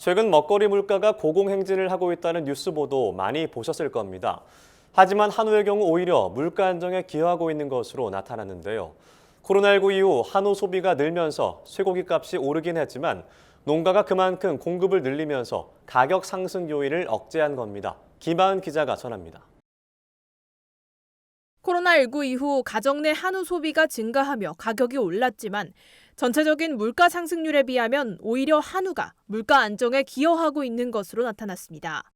최근 먹거리 물가가 고공행진을 하고 있다는 뉴스 보도 많이 보셨을 겁니다. 하지만 한우의 경우 오히려 물가 안정에 기여하고 있는 것으로 나타났는데요. 코로나19 이후 한우 소비가 늘면서 쇠고기 값이 오르긴 했지만 농가가 그만큼 공급을 늘리면서 가격 상승 요인을 억제한 겁니다. 김하은 기자가 전합니다. 코로나19 이후 가정 내 한우 소비가 증가하며 가격이 올랐지만 전체적인 물가 상승률에 비하면 오히려 한우가 물가 안정에 기여하고 있는 것으로 나타났습니다.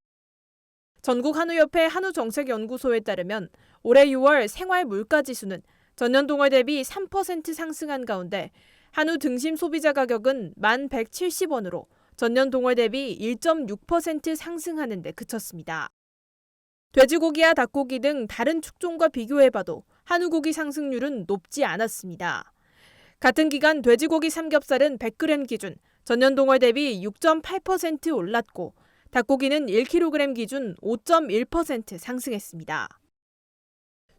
전국 한우협회 한우정책연구소에 따르면 올해 6월 생활 물가 지수는 전년 동월 대비 3% 상승한 가운데 한우 등심 소비자 가격은 1,170원으로 전년 동월 대비 1.6% 상승하는 데 그쳤습니다. 돼지고기와 닭고기 등 다른 축종과 비교해봐도 한우고기 상승률은 높지 않았습니다. 같은 기간 돼지고기 삼겹살은 100g 기준 전년 동월 대비 6.8% 올랐고 닭고기는 1kg 기준 5.1% 상승했습니다.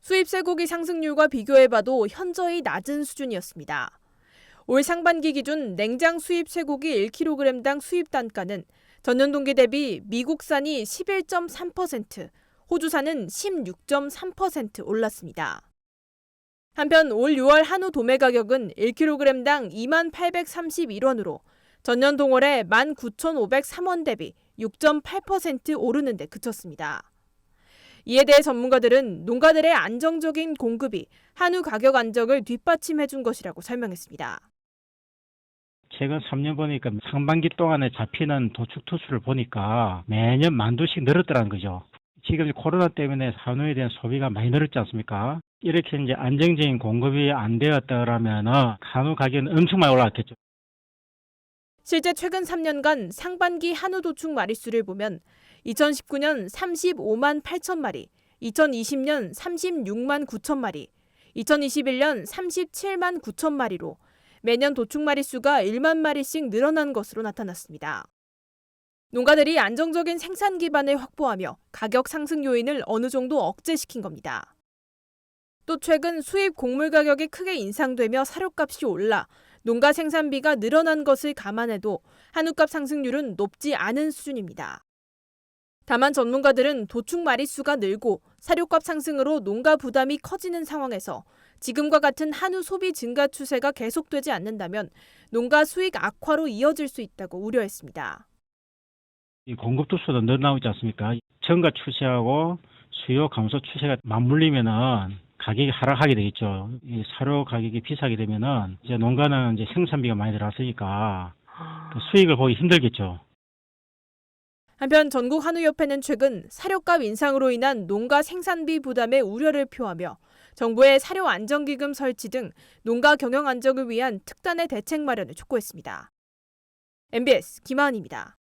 수입 쇠고기 상승률과 비교해봐도 현저히 낮은 수준이었습니다. 올 상반기 기준 냉장 수입 쇠고기 1kg당 수입 단가는 전년 동기 대비 미국산이 11.3%, 호주산은 16.3% 올랐습니다. 한편 올 6월 한우 도매 가격은 1kg당 2831원으로 전년 동월에 19,503원 대비 6.8% 오르는 데 그쳤습니다. 이에 대해 전문가들은 농가들의 안정적인 공급이 한우 가격 안정을 뒷받침해 준 것이라고 설명했습니다. 최근 3년 보니까 상반기 동안에 잡히는 도축 투수를 보니까 매년 만 두씩 늘었더라는 거죠. 지금 코로나 때문에 한우에 대한 소비가 많이 늘었지 않습니까? 이렇게 이제 안정적인 공급이 안 되었더라면 한우 가격은 엄청 많이 올라갔겠죠. 실제 최근 3년간 상반기 한우 도축 마리수를 보면 2019년 35만 8천 마리, 2020년 36만 9천 마리, 2021년 37만 9천 마리로 매년 도축 마리수가 1만 마리씩 늘어난 것으로 나타났습니다. 농가들이 안정적인 생산 기반을 확보하며 가격 상승 요인을 어느 정도 억제시킨 겁니다. 또 최근 수입 곡물 가격이 크게 인상되며 사료값이 올라 농가 생산비가 늘어난 것을 감안해도 한우값 상승률은 높지 않은 수준입니다. 다만 전문가들은 도축 마리수가 늘고 사료값 상승으로 농가 부담이 커지는 상황에서 지금과 같은 한우 소비 증가 추세가 계속되지 않는다면 농가 수익 악화로 이어질 수 있다고 우려했습니다. 이 공급 투수도 늘어나고 있지 않습니까? 증가 추세하고 수요 감소 추세가 맞물리면은 가격이 하락하게 되겠죠. 이 사료 가격이 비싸게 되면은 이제 농가는 이제 생산비가 많이 들어갔으니까 그 수익을 보기 힘들겠죠. 한편 전국 한우협회는 최근 사료값 인상으로 인한 농가 생산비 부담에 우려를 표하며 정부의 사료 안정기금 설치 등 농가 경영 안정을 위한 특단의 대책 마련을 촉구했습니다. MBS 김하은입니다.